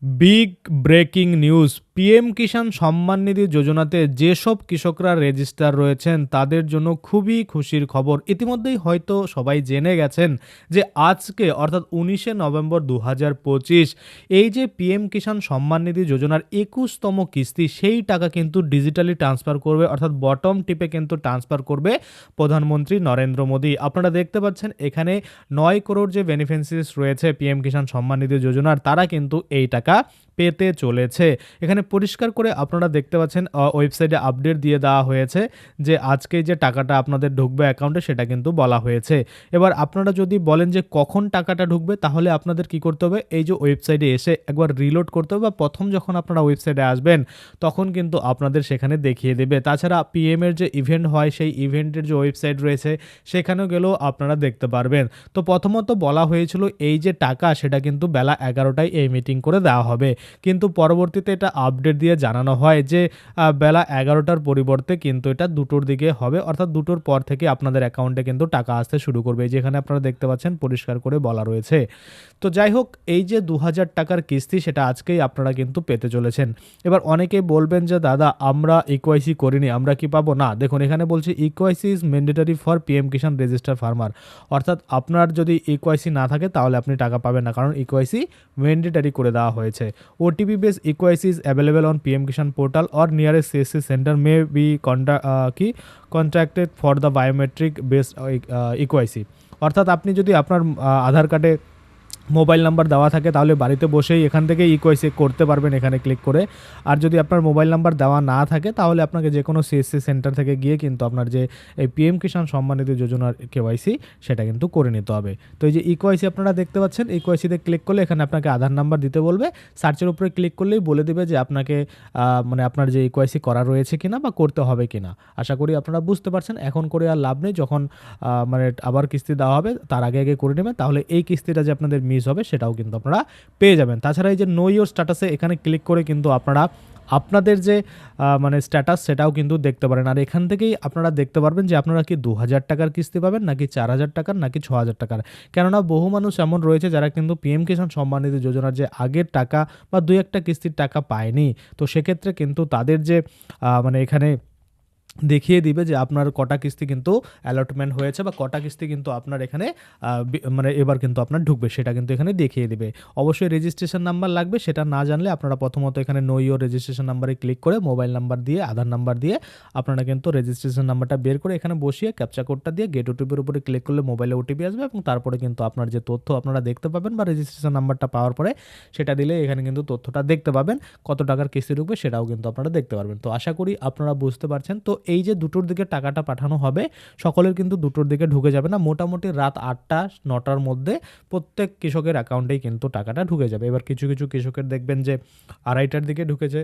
big breaking news. PM Kisan Samman Nidhi যোজনাতে যেসব কৃষকরা রেজিস্টার রয়েছেন, তাদের জন্য খুবই খুশির খবর। ইতিমধ্যেই হয়তো সবাই জেনে গেছেন যে আজকে, অর্থাৎ উনিশে নভেম্বর দু হাজার পঁচিশ, এই যে পিএম কিষাণ সম্মান নিধি যোজনার একুশতম কিস্তি, সেই টাকা কিন্তু ডিজিটালি ট্রান্সফার করবে, অর্থাৎ বটম টিপে কিন্তু ট্রান্সফার করবে প্রধানমন্ত্রী নরেন্দ্র মোদী। আপনারা দেখতে পাচ্ছেন, এখানে নয় করোড় যে বেনিফিসিয়ারিস রয়েছে পিএম কিষাণ সম্মান নিধি যোজনার, তারা কিন্তু এই টাকা পেতে চলেছে। এখানে পরিষ্কার করে আপনারা দেখতে পাচ্ছেন ওয়েবসাইটে আপডেট দিয়ে দেওয়া হয়েছে যে আজকে যে টাকাটা আপনাদের ঢুকবে অ্যাকাউন্টে সেটা কিন্তু বলা হয়েছে। এবার আপনারা যদি বলেন যে কখন টাকাটা ঢুকবে, তাহলে আপনাদের কি করতে হবে? এই যে ওয়েবসাইটে এসে একবার রিলোড করতে হবে বা প্রথম যখন আপনারা ওয়েবসাইটে আসবেন, তখন কিন্তু আপনাদের সেখানে দেখিয়ে দেবে। তাছাড়া পিএম এর যে ইভেন্ট হয়, সেই ইভেন্টের যে ওয়েবসাইট রয়েছে, সেখানেও গেলেও আপনারা দেখতে পারবেন। তো প্রথমত বলা হয়েছিল, এই যে টাকা, সেটা কিন্তু বেলা এগারোটায় এই মিটিং করে দেওয়া হবে। কিন্তু পরবর্তীতে এটা আপডেট দিয়ে জানানো হয় যে বেলা এগারোটার পরিবর্তে কিন্তু এটা দুটোর দিকে হবে। অর্থাৎ দুটোর পর থেকে আপনাদের অ্যাকাউন্টে কিন্তু টাকা আসতে শুরু করবে। যেখানে আপনারা দেখতে পাচ্ছেন, পরিষ্কার করে বলা রয়েছে। তো যাই হোক, এই যে দু হাজার টাকার কিস্তি, সেটা আজকেই আপনারা কিন্তু পেতে চলেছেন। এবার অনেকেই বলবেন যে, দাদা, আমরা ইকোয়াইসি করিনি, আমরা কি পাবো? না, দেখুন, এখানে বলছি eKYC is mandatory for PM Kisan register farmer অর্থাৎ আপনার যদি ইকোয়াইসি না থাকে, তাহলে আপনি টাকা পাবেন না। কারণ ইকোয়াইসি ম্যান্ডেটারি করে দেওয়া হয়েছে। OTP base eKYC is on PM Kisan portal or nearest CSC centre may be contra কি contracted for the biometric base eKYC অর্থাৎ আপনি যদি আপনার আধার কার্ডে মোবাইল নাম্বার দেওয়া থাকে, তাহলে বাড়িতে বসেই এখান থেকে ইকোয়াইসি করতে পারবেন এখানে ক্লিক করে। আর যদি আপনার মোবাইল নাম্বার দেওয়া না থাকে, তাহলে আপনাকে যে কোনো সিএসসি সেন্টার থেকে গিয়ে কিন্তু আপনার যে এই পিএম কিষাণ সম্মানিত যোজনার কেওয়াইসি সেটা কিন্তু করে নিতে হবে। তো এই যে ইকোয়াইসি আপনারা দেখতে পাচ্ছেন ইকোয়াইসিতে ক্লিক করলে এখানে আপনাকে আধার নাম্বার দিতে বলবে। সার্চের উপরে ক্লিক করলেই বলে দেবে যে আপনাকে মানে আপনার যে ইকোয়াইসি করা রয়েছে কিনা বা করতে হবে কিনা। আশা করি আপনারা বুঝতে পারছেন, এখন করে আর লাভ নেই। যখন মানে আবার কিস্তি দেওয়া হবে, তার আগে আগে করে নেবেন। তাহলে এই কিস্তিটা যে আপনাদের মিস হবে, সেটাও কিন্তু আপনারা পেয়ে যাবেন। তাছাড়া এই যে নো ইয়োর স্ট্যাটাসে এখানে ক্লিক করে কিন্তু আপনারা আপনাদের যে মানে স্ট্যাটাস সেটাও কিন্তু দেখতে পারেন। আর এখান থেকেই আপনারা দেখতে পারবেন যে আপনারা কি দু হাজার টাকার কিস্তি পাবেন, নাকি চার হাজার টাকার, নাকি ছ হাজার টাকার। কেননা বহু মানুষ এমন রয়েছে যারা কিন্তু পিএম কিষাণ সম্মানিত যোজনার যে আগের টাকা বা দুই একটা কিস্তির টাকা পায়নি। তো সেক্ষেত্রে কিন্তু তাদের যে মানে এখানে দেখিয়ে দিবে যে আপনার কটা কিস্তি কিন্তু অ্যালটমেন্ট হয়েছে বা কটা কিস্তি কিন্তু আপনার এখানে মানে এবার কিন্তু আপনার ঢুকবে, সেটা কিন্তু এখানে দেখিয়ে দিবে। অবশ্যই রেজিস্ট্রেশন নাম্বার লাগবে, সেটা না জানলে আপনারা প্রথমত এখানে নো ইয়োর রেজিস্ট্রেশন নাম্বারে ক্লিক করে মোবাইল নাম্বার দিয়ে আধার নাম্বার দিয়ে আপনারা কিন্তু রেজিস্ট্রেশন নাম্বারটা বের করে এখানে বসিয়ে ক্যাপচা কোডটা দিয়ে গেট ওটিপির উপরে ক্লিক করলে মোবাইলে ওটিপি আসবে এবং তারপরে কিন্তু আপনার যে তথ্য আপনারা দেখতে পাবেন বা রেজিস্ট্রেশন নাম্বারটা পাওয়ার পরে সেটা দিলে এখানে কিন্তু তথ্যটা দেখতে পাবেন, কত টাকার কিস্তি ঢুকবে সেটাও কিন্তু আপনারা দেখতে পারবেন। তো আশা করি আপনারা বুঝতে পারছেন। তো এই যে দুটোর দিকে টাকাটা পাঠানো হবে, সকলের কিন্তু দুটোর দিকে ঢুকে যাবে না। মোটামুটি রাত আটটা, নটার মধ্যে প্রত্যেক কৃষকের অ্যাকাউন্টেই কিন্তু টাকাটা ঢুকে যাবে। এবার কিছু কিছু কৃষকের দেখবেন যে আড়াইটার দিকে ঢুকেছে।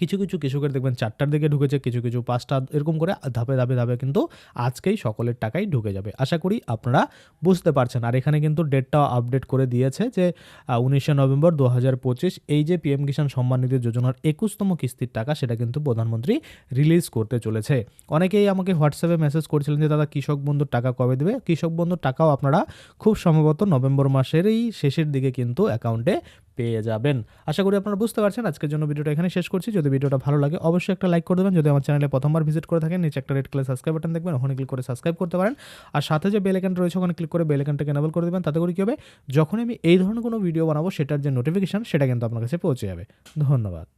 কিছু কিছু কৃষকের দেখবেন চারটার দিকে ঢুকেছে, কিছু কিছু পাঁচটা এরকম করে ধাপে ধাপে ধাপে কিন্তু আজকেই সকলের টাকাই ঢুকে যাবে। আশা করি আপনারা বুঝতে পারছেন। আর এখানে কিন্তু ডেটটাও আপডেট করে দিয়েছে যে উনিশে নভেম্বর দু হাজার পঁচিশ এই যে পিএম কিষাণ সম্মান নিধি যোজনার একুশতম কিস্তির টাকা সেটা কিন্তু প্রধানমন্ত্রী রিলিজ করতে চলেছে। অনেকেই আমাকে হোয়াটসঅ্যাপে মেসেজ করছিলেন যে, দাদা, কৃষক বন্ধুর টাকা কবে দেবে? কৃষক বন্ধুর টাকাও আপনারা খুব সম্ভবত নভেম্বর মাসেরই শেষের দিকে কিন্তু অ্যাকাউন্টে পেয়ে যাবেন। আশা করি আপনারা বুঝতে পারছেন, আজকের জন্য ভিডিওটা এখানে শেষ করছি। যদি ভিডিওটা ভালো লাগে, অবশ্যই একটা লাইক করে দেবেন। যদি আমার চ্যানেলে প্রথমবার ভিজিট করে থাকেন, নিচে একটা রেড কালার সাবস্ক্রাইব বাটন দেখবেন, ওখানে ক্লিক করে সাবস্ক্রাইব করতে পারেন। আর সাথে যে বেল আইকন রয়েছে, ওখানে ক্লিক করে বেল আইকনটাকে এনেবল করে দেবেন। তাতে করে কী হবে? যখন আমি এই ধরনের কোনো ভিডিও বানাবো, সেটার যে নোটিফিকেশন সেটা কিন্তু আপনার কাছে পৌঁছে যাবে। ধন্যবাদ।